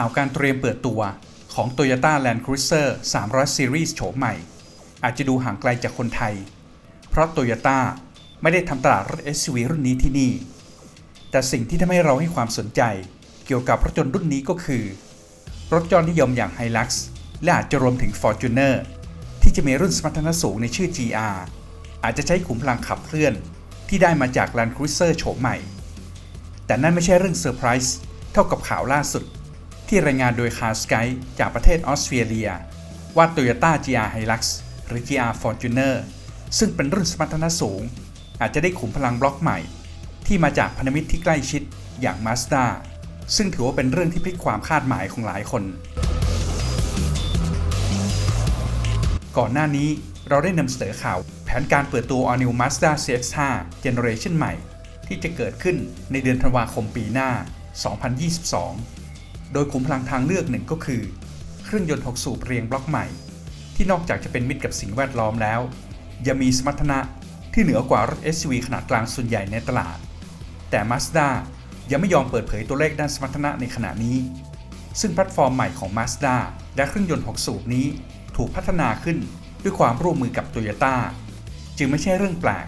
ข่าวการเตรียมเปิดตัวของ Toyota Land Cruiser 300 Series โฉมใหม่ อาจจะดูห่างไกลจากคนไทย เพราะ Toyota ไม่ได้ทำตลาดรถ SUV รุ่นนี้ที่นี่ แต่สิ่งที่ทำให้เราให้ความสนใจเกี่ยวกับรถยนต์รุ่นนี้ก็คือ รถยอดนิยมอย่าง Hilux และอาจจะรวมถึง Fortuner ที่จะมีรุ่นสมรรถนะสูงในชื่อ GR อาจจะใช้ขุมพลังขับเคลื่อนที่ได้มาจาก Land Cruiser โฉมใหม่ แต่นั่นไม่ใช่เรื่องเซอร์ไพรส์เท่ากับข่าวล่าสุด ที่รายงานโดย Car Sky จากประเทศออสเตรเลีย ว่า Toyota GR Hilux หรือ GR Fortuner ซึ่งเป็นรุ่นสมรรถนะสูง อาจจะได้ขุมพลังบล็อกใหม่ ที่มาจากพันธมิตรที่ใกล้ชิดอย่าง Mazda ซึ่งถือว่าเป็นเรื่องที่พลิกความคาดหมายของหลายคน ก่อนหน้านี้เราได้นำเสนอข่าว แผนการเปิดตัว All New Mazda CX-5 Generation ใหม่ ที่จะเกิดขึ้นในเดือนธันวาคมปีหน้า 2022 โดยขุมพลังทางเลือกหนึ่งก็คือ เครื่องยนต์ 6 สูบเรียงบล็อกใหม่ ที่นอกจากจะเป็นมิตรกับสิ่งแวดล้อมแล้ว ยังมีสมรรถนะที่เหนือกว่ารถ SUV ขนาดกลางส่วนใหญ่ในตลาด แต่ Mazda ยังไม่ยอมเปิดเผยตัวเลขด้านสมรรถนะในขณะนี้ ซึ่งแพลตฟอร์มใหม่ของ Mazda และเครื่องยนต์ 6 สูบนี้ถูกพัฒนาขึ้นด้วยความร่วมมือกับ Toyota จึงไม่ใช่เรื่องแปลก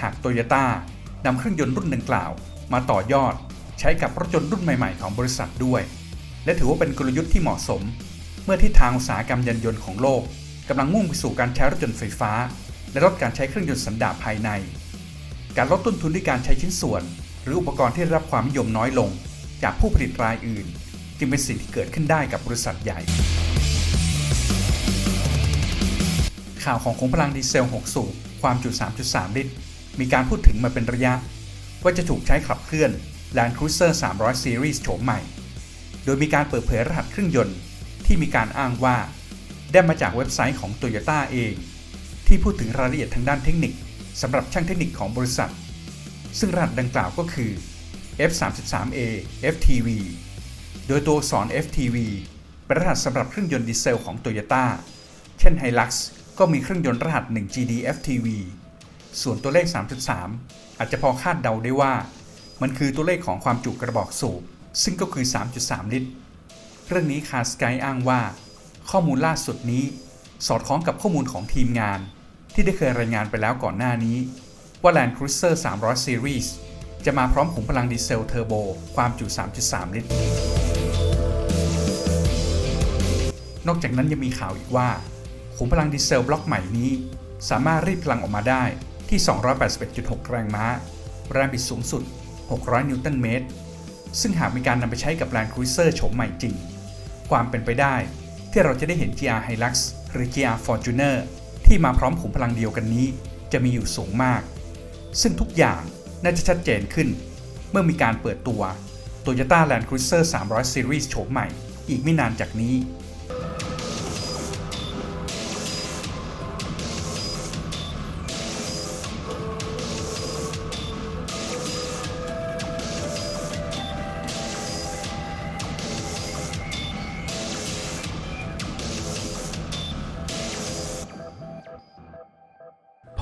หาก Toyota นำเครื่องยนต์รุ่นดังกล่าว มาต่อยอดใช้กับรถยนต์รุ่นใหม่ ๆ ของบริษัทด้วย และถือว่าเป็นกลยุทธ์ที่เหมาะสม เมื่อทิศทางอุตสาหกรรมยานยนต์ของโลกกำลังมุ่งไปสู่การใช้รถยนต์ไฟฟ้า และลดการใช้เครื่องยนต์สันดาปภายใน การลดต้นทุนด้วยการใช้ชิ้นส่วน หรืออุปกรณ์ที่ได้รับความนิยมน้อยลง จากผู้ผลิตรายอื่น จึงเป็นสิ่งที่เกิดขึ้นได้กับบริษัทใหญ่ ข่าวของขุมพลังดีเซล 6 สูบความจุ 3.3 ลิตร มีการพูดถึงมาเป็นระยะ ว่าจะถูกใช้ขับเคลื่อน Land Cruiser 300 Series โฉมใหม่ โดยมีการเปิดเผยรหัสเครื่องยนต์ที่มีการอ้างว่า ได้มาจากเว็บไซต์ของ Toyota เอง ที่พูดถึงรายละเอียดทางด้านเทคนิคสำหรับช่างเทคนิคของบริษัท ซึ่งรหัสดังกล่าวก็คือ F33A FTV โดยตัวอักษร FTV เป็นรหัสสำหรับเครื่องยนต์ดีเซลของ Toyota เช่น Hilux ก็มีเครื่องยนต์รหัส 1 GD FTV ส่วนตัวเลข 3.3 อาจจะพอคาดเดาได้ว่า มันคือตัวเลขของความจุกระบอกสูบ ซึ่งก็คือ 3.3 ลิตร เรื่องนี้คาสกายอ้างว่า ข้อมูลล่าสุดนี้ สอดคล้องกับข้อมูลของทีมงาน ที่ได้เคยรายงานไปแล้วก่อนหน้านี้ ว่า Land Cruiser 300 Series จะมาพร้อมขุมพลังดีเซลเทอร์โบความจุ 3.3 ลิตร นอกจากนั้นยังมีข่าวอีกว่า ขุมพลังดีเซลบล็อกใหม่นี้ สามารถรีดพลังออกมาได้ที่ 281.6 แรงม้า แรงบิดสูงสุด 600 นิวตันเมตร ซึ่งหากมีการนำไปใช้กับ Land Cruiser โฉมใหม่จริง ความเป็นไปได้ที่เราจะได้เห็น GR Hilux หรือ GR Fortuner ที่มาพร้อมขุมพลังเดียวกันนี้ จะมีอยู่สูงมาก ซึ่งทุกอย่างน่าจะชัดเจนขึ้น เมื่อมีการเปิดตัว Toyota Land Cruiser 300 Series โฉมใหม่อีกไม่นานจากนี้